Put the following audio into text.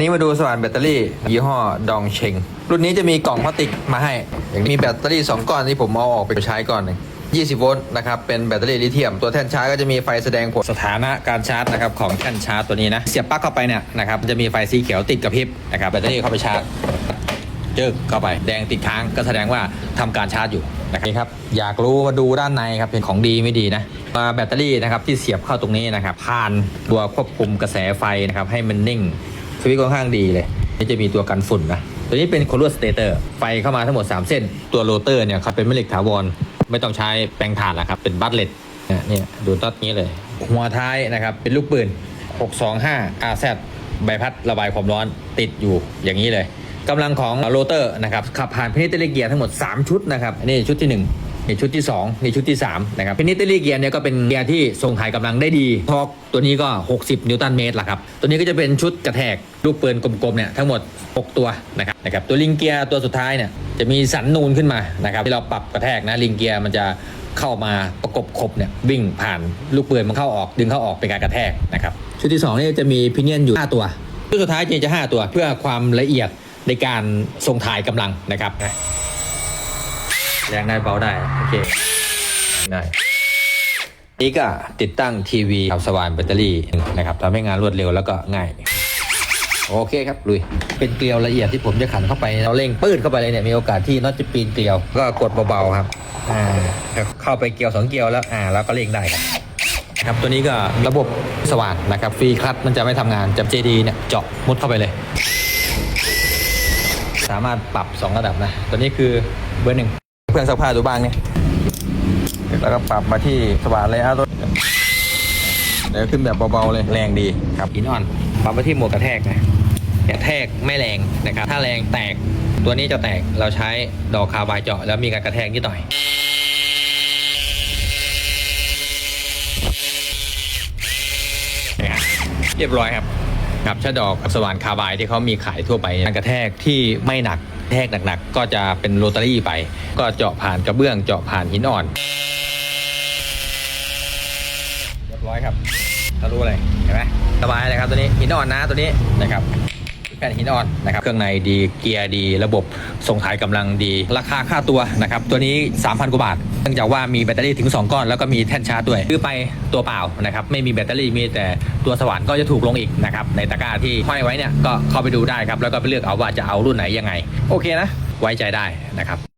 นี้มาดูสว่านแบตเตอรี่ ยี่ห้อดองเชง รุ่นนี้จะมีกล่องพลาสติกมาให้ อย่างมีแบตเตอรี่ 2 ก้อนที่ผมเอาออกไปใช้ก่อนหนึ่ง20 โวลต์นะครับ เป็นแบตเตอรี่ลิเธียม ตัวแท่นชาร์จก็จะมีไฟแสดงผลสถานะการชาร์จนะครับของแท่นชาร์จตัวนี้นะ เสียบปลั๊กเข้าไปเนี่ยนะครับ จะมีไฟสีเขียวติดกระพริบนะครับ แบตเตอรี่เข้าไปชาร์จจึกเข้าไป แดงติดค้างก็แสดงว่าทำการชาร์จอยู่นะครับนี่ครับ อยากรู้มาดูด้านในครับเป็นของดีไม่ดีนะมาแบตเตอรี่นะครับที่เสียบเข้าตรงนี้นะครับผ่านตัวควบคุมกระแสไฟนะครับให้มันนิ่ง สวิตช์ค่อนข้างดีเลย นี่จะมีตัวกันฝุ่นนะ ตัวนี้เป็นโคลวสเตเตอร์ ไฟเข้ามาทั้งหมด 3 เส้น ตัวโรเตอร์เนี่ยครับเป็นแม่เหล็กถาวร ไม่ต้องใช้แปลงถ่านนะครับ เป็นบัตเลตเนี่ยดูตัดนี้เลย หัวท้ายนะครับ เป็นลูกปืน 625 RZ ใบพัดระบายความร้อนติดอยู่อย่างนี้เลยกำลังของโรเตอร์นะครับขับผ่านพนิตเตอร์เกียร์ทั้งหมด 3 ชุดนะครับนนี่ชุดที่ 1 นี่ชุดที่2นี่ชุดที่ 3 นะครับพินิตอร์เกียร์เนี่ยก็เป็นเกียร์ที่ส่งถ่ายกำลังได้ดีทอร์กตัวนี้ก็ 60 นิวตันเมตรละครับ ตัวนี้ก็จะเป็นชุดกระแทกลูกปืนกลมๆเนี่ยทั้งหมด 6 ตัวนะครับนะครับตัวลิงเกียร์ตัวสุดท้ายเนี่ยจะมีสันนูนขึ้นมานะครับที่เราปรับกระแทกนะลิงเกียร์มันจะเข้ามาประกบครบเนี่ยวิ่งผ่านลูกปืนมันเข้าออก ดึงเข้าออกเป็นการกระแทกนะครับชุดที่2นี่จะมีพิเนียนอยู่ 5 ตัว ชุดสุดท้ายจะ 5 ตัวเพื่อความละเอียดในการส่งถ่ายกำลังนะครับ แรงได้เบาได้ โอเค ได้นี่ก็ติดตั้งทีวีขับสว่านแบตเตอรี่นะครับทำให้งานรวดเร็วแล้วก็ง่าย โอเคครับลุย เป็นเกลียวละเอียดที่ผมจะขันเข้าไปเราเร่งปื้ดเข้าไปเลยเนี่ยมีโอกาสที่น็อตจะปีนเกลียว ก็กดเบาๆครับอ่าเข้าไปเกลียวสองเกลียวแล้วอ่าแล้วก็เร่งได้ครับครับตัวนี้ก็ระบบสว่านนะครับฟรีคลัตมันจะไม่ทำงานจับ JD เนี่ยเจาะมุดเข้าไปเลย สามารถปรับ 2 ระดับนะ ตัวนี้คือเบอร์หนึ่ง เครื่องซักผ้าดูบ้างเนี่ยแล้วก็ปรับมาที่สว่านเลยอะตัวเดี๋ยวขึ้นแบบเบาๆเลยแรงดีครับอินออนปรับมาที่หมดกระแทกนะกระแทกไม่แรงนะครับ ถ้าแรงแตกตัวนี้จะแตกเราใช้ดอกคาร์บายเจาะ แล้วมีการกระแทกนิดหน่อยเรียบร้อยครับกับชะดอกกับสว่านคาร์บายที่เขามีขายทั่วไปการกระแทกที่ไม่หนัก แทกหนักๆ ก็จะเป็นโรตารี่ไป ก็เจาะผ่านกระเบื้องเจาะผ่านหินอ่อนเรียบร้อยครับทะลุเลยเห็นไหมสบายเลยครับตัวนี้หินอ่อนนะตัวนี้นะครับแผ่นหินอ่อนนะครับเครื่องในดีเกียร์ดี ระบบส่งถ่ายกำลังดี ราคาค่าตัวนะครับตัวนี้ 3,000 กว่าบาท เนื่องจากว่ามีแบตเตอรี่ถึง 2 ก้อน แล้วก็มีแท่นชาร์จด้วยซื้อไปตัวเปล่านะครับไม่มีแบตเตอรี่มีแต่ตัวสว่านก็จะถูกลงอีกนะครับในตะกร้าที่ห้อยไว้เนี่ยก็เข้าไปดูได้ครับแล้วก็ไปเลือกเอาว่าจะเอารุ่นไหนยังไง โอเคนะ ไว้ใจได้นะครับ